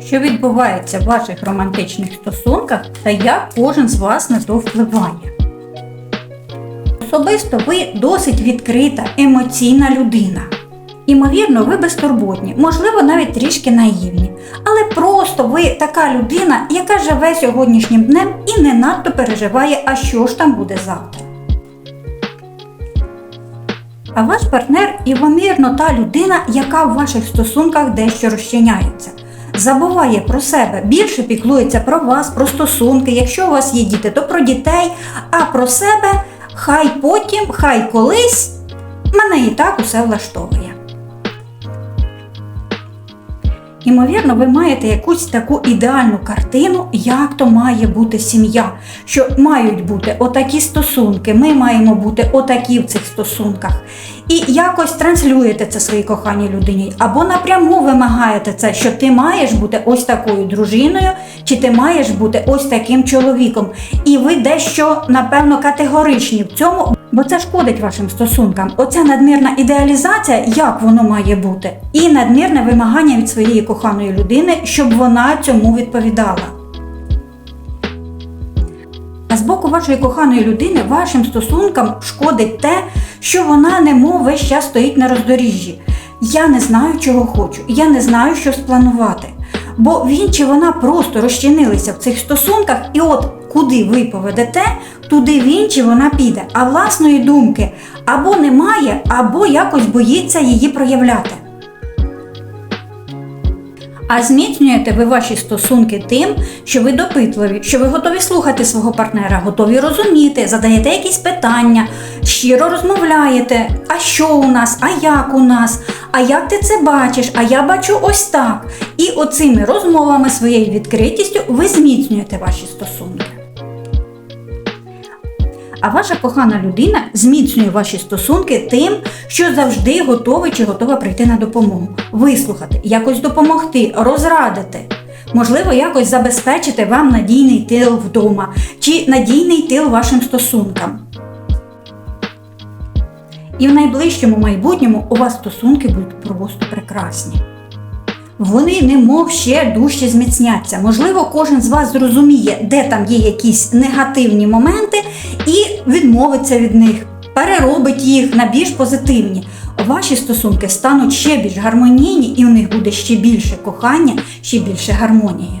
що відбувається в ваших романтичних стосунках та як кожен з вас на то впливає. Особисто ви досить відкрита, емоційна людина. Імовірно, ви безтурботні, можливо, навіть трішки наївні. Але просто ви така людина, яка живе сьогоднішнім днем і не надто переживає, а що ж там буде завтра. А ваш партнер, ймовірно, та людина, яка в ваших стосунках дещо розчиняється. Забуває про себе, більше піклується про вас, про стосунки. Якщо у вас є діти, то про дітей, а про себе хай потім, хай колись мене і так усе влаштовує. Імовірно, ви маєте якусь таку ідеальну картину, як то має бути сім'я, що мають бути отакі стосунки, ми маємо бути отакі в цих стосунках. І якось транслюєте це своїй коханій людині, або напряму вимагаєте це, що ти маєш бути ось такою дружиною, чи ти маєш бути ось таким чоловіком. І ви дещо, напевно, категоричні в цьому, бо це шкодить вашим стосункам. Оця надмірна ідеалізація, як воно має бути, і надмірне вимагання від своєї коханої людини, щоб вона цьому відповідала. З боку вашої коханої людини вашим стосункам шкодить те, що вона немов весь час стоїть на роздоріжжі. Я не знаю, чого хочу, я не знаю, що спланувати. Бо він чи вона просто розчинилися в цих стосунках, і от куди ви поведете, туди він чи вона піде. А власної думки або немає, або якось боїться її проявляти. А зміцнюєте ви ваші стосунки тим, що ви допитливі, що ви готові слухати свого партнера, готові розуміти, задаєте якісь питання, щиро розмовляєте. А що у нас, а як у нас, а як ти це бачиш, а я бачу ось так. І оцими розмовами, своєю відкритістю ви зміцнюєте ваші стосунки. А ваша кохана людина зміцнює ваші стосунки тим, що завжди готовий чи готова прийти на допомогу, вислухати, якось допомогти, розрадити. Можливо, якось забезпечити вам надійний тил вдома чи надійний тил вашим стосункам. І в найближчому майбутньому у вас стосунки будуть просто прекрасні. Вони немов ще дужче зміцняться. Можливо, кожен з вас зрозуміє, де там є якісь негативні моменти, і відмовиться від них, переробить їх на більш позитивні. Ваші стосунки стануть ще більш гармонійні, і у них буде ще більше кохання, ще більше гармонії.